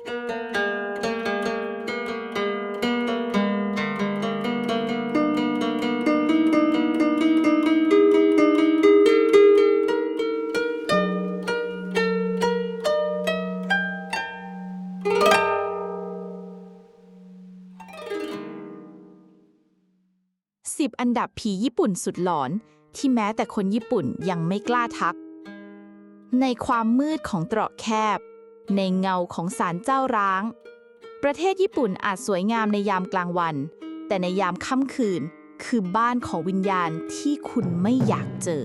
10 อันดับผีญี่ปุ่นสุดหลอน ที่แม้แต่คนญี่ปุ่นยังไม่กล้าทัก ในความมืดของตรอกแคบ ในเงาของศาลเจ้าร้าง ประเทศญี่ปุ่นอาจสวยงามในยามกลางวัน แต่ในยามค่ำคืนคือบ้านของวิญญาณที่คุณไม่อยากเจอ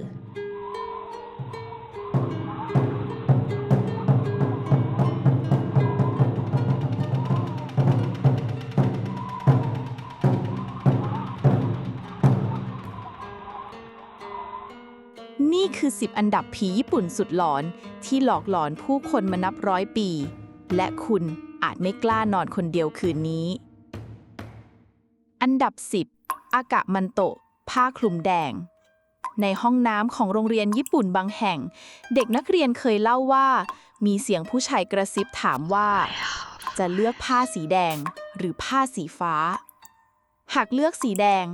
นี่คือ 10 อันดับผีญี่ปุ่นสุดหลอน ที่หลอกหลอนผู้คนมานับร้อยปี และคุณอาจไม่กล้านอนคนเดียวคืนนี้ อันดับ 10 อากะมันโตะ ผ้าคลุมแดง ในห้องน้ำของโรงเรียนญี่ปุ่นบางแห่ง เด็กนักเรียนเคยเล่าว่า มีเสียงผู้ชายกระซิบถามว่า จะเลือกผ้าสีแดงหรือผ้าสีฟ้า หากเลือกสีแดง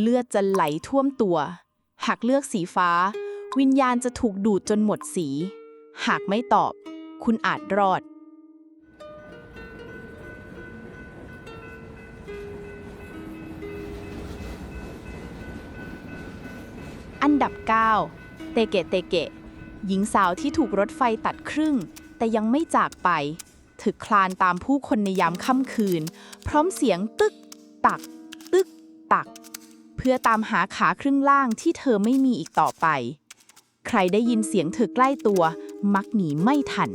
เลือดจะไหลท่วมตัว หากเลือกสีฟ้า วิญญาณจะถูกดูดจนหมดสี หากไม่ตอบ คุณอาจรอด อันดับ 9 เตเกะเตเกะ หญิงสาวที่ถูกรถไฟตัดครึ่ง แต่ยังไม่จากไป ถึกคลานตามผู้คนในยามค่ำคืน พร้อมเสียงตึก ตัก ตึก ตัก เพื่อตามหาขาครึ่งล่างที่เธอไม่มีอีกต่อไป ใครได้ยินเสียงเธอใกล้ตัว มักหนีไม่ทัน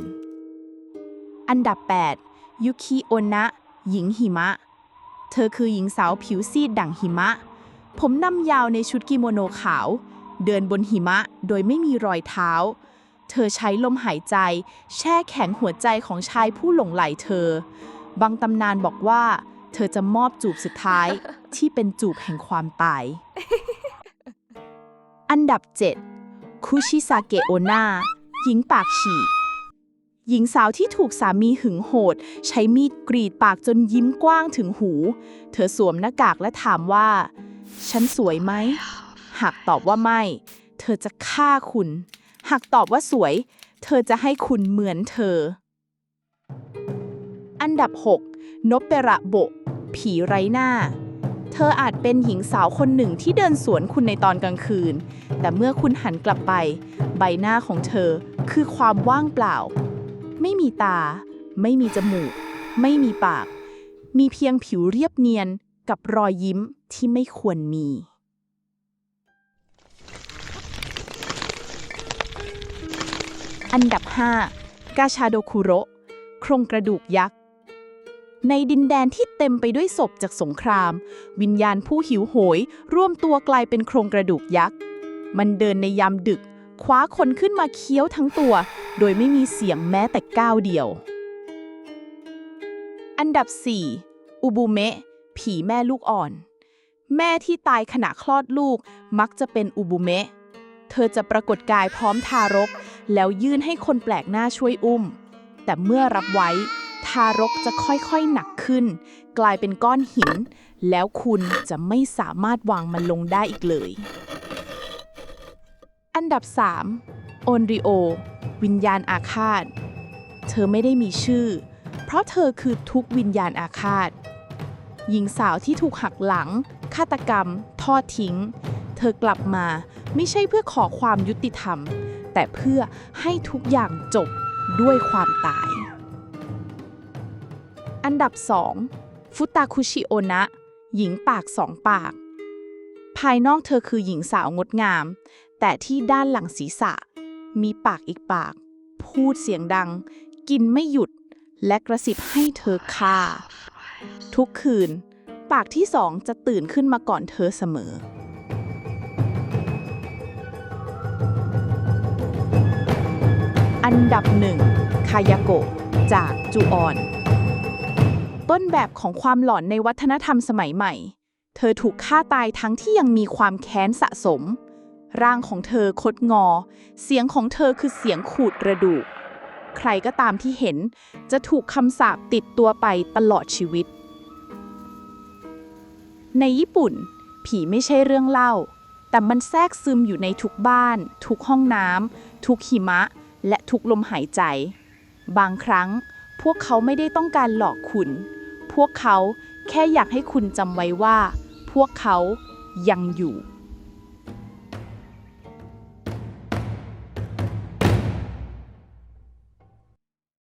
อันดับ 8 ยุคิโอนะ หญิงหิมะ เธอคือหญิงสาวผิวซีดดั่งหิมะ ผมนำยาวในชุดกิโมโนขาว เดินบนหิมะโดยไม่มีรอยเท้า เธอใช้ลมหายใจ แช่แข็งหัวใจของชายผู้หลงไหลเธอ บางตำนานบอกว่า เธอจะมอบจูบสุดท้ายที่เป็นจูบแห่งความตาย อันดับ 7 คุชิซาเกะโอนาหญิงปากฉีกหญิงสาวที่ถูกสามีหึงโหด ใช้มีดกรีดปากจนยิ้มกว้างถึงหู เธอสวมหน้ากากและถามว่า ฉันสวยไหม หากตอบว่าไม่ เธอจะฆ่าคุณ หากตอบว่าสวย เธอจะให้คุณเหมือนเธอ อันดับ 6 นบเประโบผีไร้หน้า เธออาจเป็นหญิงสาวคนหนึ่งที่เดินสวนคุณในตอนกลางคืน แต่เมื่อคุณหันกลับไป ใบหน้าของเธอคือความว่างเปล่า ไม่มีตา ไม่มีจมูก ไม่มีปาก มีเพียงผิวเรียบเนียนกับรอยยิ้มที่ไม่ควรมี อันดับ 5 กาชาโดคุโระโครงกระดูกยักษ์ ในดินแดนที่เต็มไปด้วยศพจากสงคราม วิญญาณผู้หิวโหย ร่วมตัวกลายเป็นโครงกระดูกยักษ์ มันเดินในยามดึก คว้าคนขึ้นมาเคี้ยวทั้งตัว โดยไม่มีเสียงแม้แต่ก้าวเดียว อันดับ 4 อุบุเมะ ผีแม่ลูกอ่อน แม่ที่ตายขณะคลอดลูกมักจะเป็นอุบุเมะ เธอจะปรากฏกายพร้อมทารก แล้วยื่นให้คนแปลกหน้าช่วยอุ้ม แต่เมื่อรับไว้ ทารกจะค่อยๆหนักขึ้น กลายเป็นก้อนหิน แล้วคุณจะไม่สามารถวางมันลงได้อีกเลย อันดับ 3 โอนริโอ วิญญาณอาฆาต เธอไม่ได้มีชื่อ เพราะเธอคือทุกวิญญาณอาฆาต หญิงสาวที่ถูกหักหลัง ฆาตกรรม ทอดทิ้ง เธอกลับมาไม่ใช่เพื่อขอความยุติธรรม แต่เพื่อให้ทุกอย่างจบด้วยความตาย ดับ 2 ฟุตาคุชิโอนะ หญิงปากสองปาก ภายนอกเธอคือหญิงสาวงดงาม แต่ที่ด้านหลังศีรษะ มีปากอีกปาก พูดเสียงดัง กินไม่หยุด และกระซิบให้เธอฆ่า ทุกคืน ปากที่สองจะตื่นขึ้นมาก่อนเธอเสมออันดับหนึ่งคายาโกะจากจูออน ต้นแบบของความหลอนในวัฒนธรรมสมัยใหม่ เธอถูกฆ่าตายทั้งที่ยังมีความแค้นสะสม ร่างของเธอคดงอ เสียงของเธอคือเสียงขูดกระดูก ใครก็ตามที่เห็น จะถูกคำสาปติดตัวไปตลอดชีวิต ในญี่ปุ่น ผีไม่ใช่เรื่องเล่า แต่มันแทรกซึมอยู่ในทุกบ้าน ทุกห้องน้ำทุกหิมะ และทุกลมหายใจ บางครั้งพวกเขาไม่ได้ต้องการหลอกคุณ พวกเขาแค่อยากให้คุณจำไว้ว่า พวกเขายังอยู่